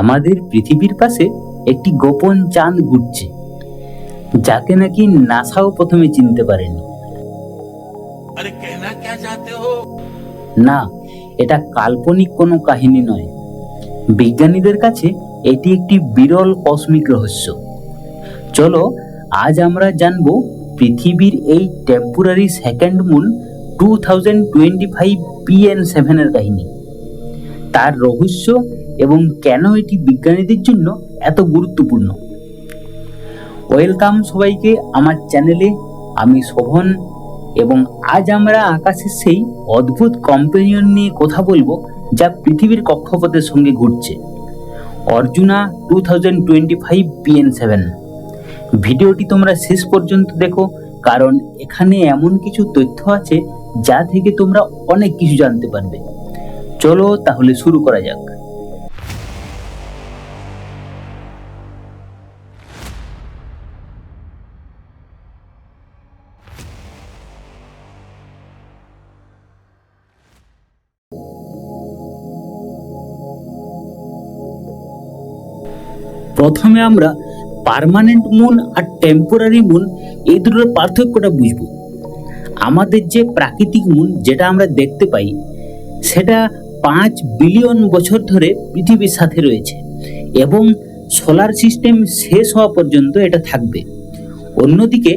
আমাদের পৃথিবীর পাশে একটি গোপন চাঁদ ঘুরছে যাকে নাকি নাসাও প্রথমে চিনতে পারেনি। না এটা কাল্পনিক কোনো কাহিনী নয়। বিজ্ঞানীদের কাছে এটি একটি বিরল কসমিক রহস্য। চলো আজ আমরা জানব পৃথিবীর এই temporary second moon two thousand twenty five PN সেভেনের কাহিনী। তার রহস্য এবং কেন এটি বিজ্ঞানীদের জন্য এত গুরুত্বপূর্ণ? ওয়েলকাম সবাইকে আমার চ্যানেলে আমি শোভন এবং আজ আমরা আকাশের সেই অদ্ভুত কম্পেনিয়ন নিয়ে কথা বলব যা পৃথিবীর কক্ষপথের সঙ্গে ঘুরছে। Arjuna two thousand twenty five PN seven ভিডিওটি তোমরা শেষ পর্যন্ত দেখো, কারণ এখানে এমন কিছু তথ্য আছে যা থেকে তোমরা অনেক কিছু জানতে পারবে। চলো তাহলে শুরু করা যাক। প্রথমে আমরা পার্মানেন্ট মুন আর টেম্পোরারি মুন এই দুটোর পার্থক্যটা বুঝব। আমাদের যে প্রাকৃতিক মুন যেটা আমরা দেখতে পাই, সেটা পাঁচ বিলিয়ন বছর ধরে পৃথিবীর সাথে রয়েছে এবং সোলার সিস্টেম শেষ হওয়া পর্যন্ত এটা থাকবে। অন্যদিকে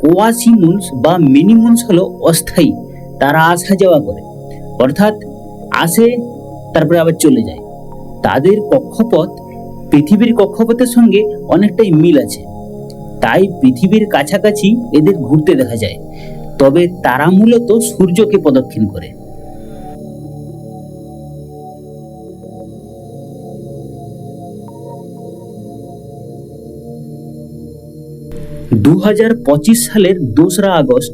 কোয়াসি মুনস বা মিনি মুনস হলো অস্থায়ী, তারা আসা যাওয়া করে, অর্থাৎ আসে, তারপরে আবার চলে যায়। তাদের কক্ষপথ পৃথিবীর কক্ষপথের সঙ্গে অনেকটাই মিল আছে। তাই পৃথিবীর কাছাকাছি এদের ঘুরতে দেখা যায়। তবে তারা মূলত সূর্যকে প্রদক্ষিণ করে। দু হাজার পঁচিশ সালের দোসরা আগস্ট,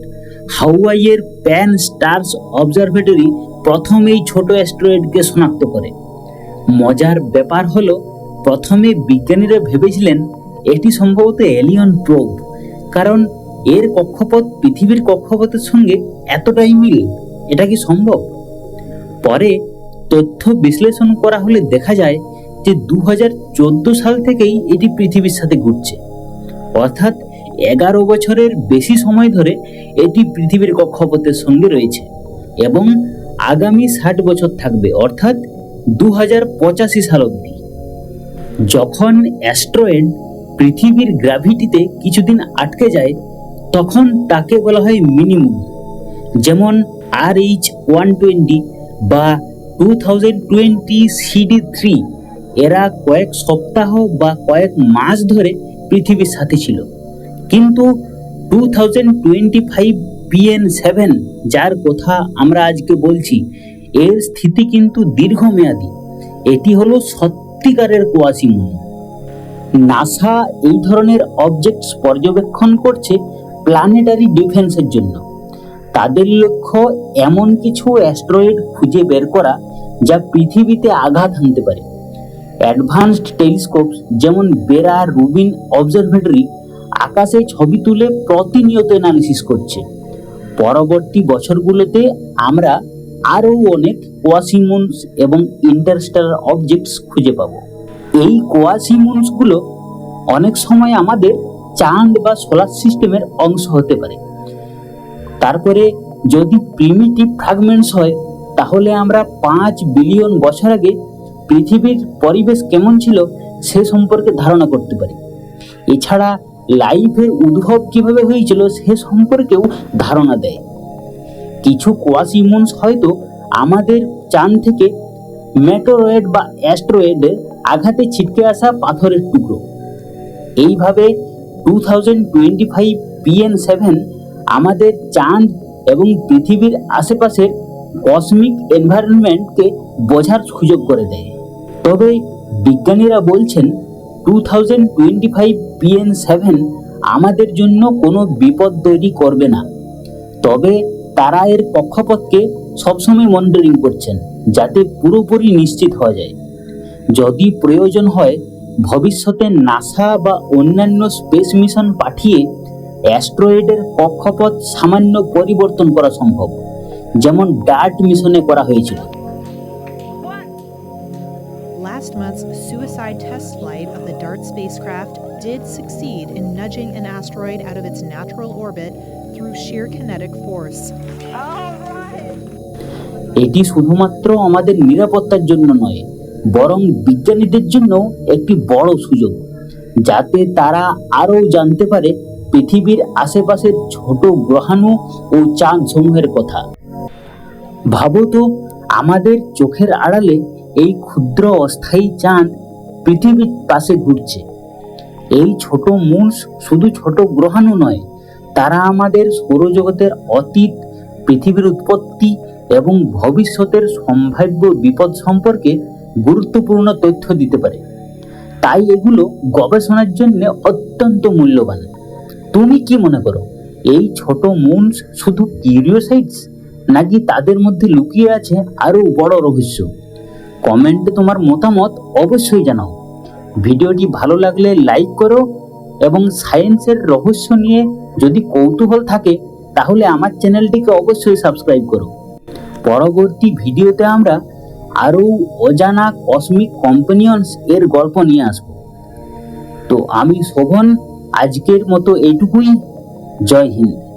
হাওয়াইয়ের প্যান স্টার্স অবজারভেটরি প্রথম এই ছোট অ্যাস্ট্রয়েডকে শনাক্ত করে। মজার ব্যাপার হলো প্রথমে বিজ্ঞানীরা ভেবেছিলেন এটি সম্ভবত এলিয়ন প্রোব কারণ এর কক্ষপথ পৃথিবীর কক্ষপথের সঙ্গে এতটাই মিল, এটা কি সম্ভব? পরে তথ্য বিশ্লেষণ করা হলে দেখা যায় যে দু হাজার চোদ্দ সাল থেকেই এটি পৃথিবীর সাথে ঘুরছে। অর্থাৎ এগারো বছরের বেশি সময় ধরে এটি পৃথিবীর কক্ষপথের সঙ্গে রয়েছে এবং আগামী ষাট বছর থাকবে, অর্থাৎ দু হাজার পঁচাশি সাল অবধি। যখন অ্যাস্ট্রয়েড পৃথিবীর গ্র্যাভিটিতে কিছুদিন আটকে যায়, তখন তাকে বলা হয় মিনিমুম। যেমন আর এইচ ওয়ান টোয়েন্টি বা two thousand twenty CD three এরা কয়েক সপ্তাহ বা কয়েক মাস ধরে পৃথিবীর সাথে ছিল। কিন্তু two thousand twenty five PN seven যার কথা আমরা আজকে বলছি, এর স্থিতি কিন্তু দীর্ঘমেয়াদী। এটি হলো সত্যিকারের কোয়াসিমুন নাসা এই ধরনের অবজেক্টস পর্যবেক্ষণ করছে প্ল্যানেটারি ডিফেন্সের জন্য। তাদের লক্ষ্য এমন কিছু অ্যাস্ট্রয়েড খুঁজে বের করা যা পৃথিবীতে আঘাত হানতে পারে। অ্যাডভান্সড টেলিস্কোপ যেমন বেরা রুবিন অবজারভেটরি আকাশে ছবি তুলে প্রতিনিয়ত অ্যানালিসিস করছে। পরবর্তী বছরগুলোতে আমরা আরও অনেক কোয়াসিমুনস এবং ইন্টারস্টেলার অবজেক্টস খুঁজে পাবো। এই কোয়াসিমুনসগুলো অনেক সময় আমাদের চাঁদ বা সোলার সিস্টেমের অংশ হতে পারে। তারপরে যদি প্রিমিটিভ ফ্রাগমেন্টস হয়, তাহলে আমরা পাঁচ বিলিয়ন বছর আগে পৃথিবীর পরিবেশ কেমন ছিল সে সম্পর্কে ধারণা করতে পারি। এছাড়া লাইফের উদ্ভব কীভাবে হয়েছিল সে সম্পর্কেও ধারণা দেয়। কিছু কোয়াসিমুনস হয়তো আমাদের চান থেকে মেটোরয়েড বা অ্যাস্ট্রয়েডের আঘাতে ছিটকে আসা পাথরের টুকরো। এইভাবে two thousand twenty five PN seven আমাদের চাঁদ এবং পৃথিবীর আশেপাশের কসমিক এনভায়রনমেন্টকে বোঝার সুযোগ করে দেয়। তবে বিজ্ঞানীরা বলছেন, two thousand twenty five PN seven আমাদের জন্য কোনো বিপদ তৈরি করবে না। তবে তারা এর কক্ষপথকে সবসময় মনিটরিং করছেন, যাতে পুরোপুরি নিশ্চিত হওয়া যায়। যদি প্রয়োজন হয়, ভবিষ্যতে নাসা বা অন্যান্য স্পেস মিশন পাঠিয়ে অ্যাস্ট্রয়েডের কক্ষপথ সামান্য পরিবর্তন করা সম্ভব, যেমন ডার্ট মিশনে করা হয়েছিল। Last month's suicide test flight of the DART spacecraft did succeed in nudging an asteroid out of its natural orbit through sheer kinetic force. এটি শুধুমাত্র আমাদের নিরাপত্তার জন্য নয়, বরং বিজ্ঞানীদের জন্য একটি বড় সুযোগ, যাতে তারা আরও জানতে পারে পৃথিবীর আশেপাশের ছোট গ্রহাণু ও চাঁদ সমূহের কথা ভাবো তো, আমাদের চোখের আড়ালে এই ক্ষুদ্র অস্থায়ী চাঁদ পৃথিবীর পাশে ঘুরছে এই ছোট মুন্স শুধু ছোট গ্রহাণু নয় তারা আমাদের সৌরজগতের অতীত, পৃথিবীর উৎপত্তি এবং ভবিষ্যতের সম্ভাব্য বিপদ সম্পর্কে গুরুত্বপূর্ণ তথ্য দিতে পারে। তাই এগুলো গবেষণার জন্য অত্যন্ত মূল্যবান। তুমি কি মনে করো, এই ছোট মুন্স শুধু কিউরিওসাইটস নাকি তাদের মধ্যে লুকিয়ে আছে আরও বড় রহস্য? কমেন্টে তোমার মতামত অবশ্যই জানাও। ভিডিওটি ভালো লাগলে লাইক করো এবং সায়েন্সের রহস্য নিয়ে যদি কৌতূহল থাকে, তাহলে আমার চ্যানেলটিকে অবশ্যই সাবস্ক্রাইব করো। পরবর্তী ভিডিওতে আমরা আরও অজানা কসমিক কম্পানিয়ন্স এর গল্প নিয়ে আসব। তো আমি শোভন, আজকের মতো এইটুকুই। জয় হিন্দ।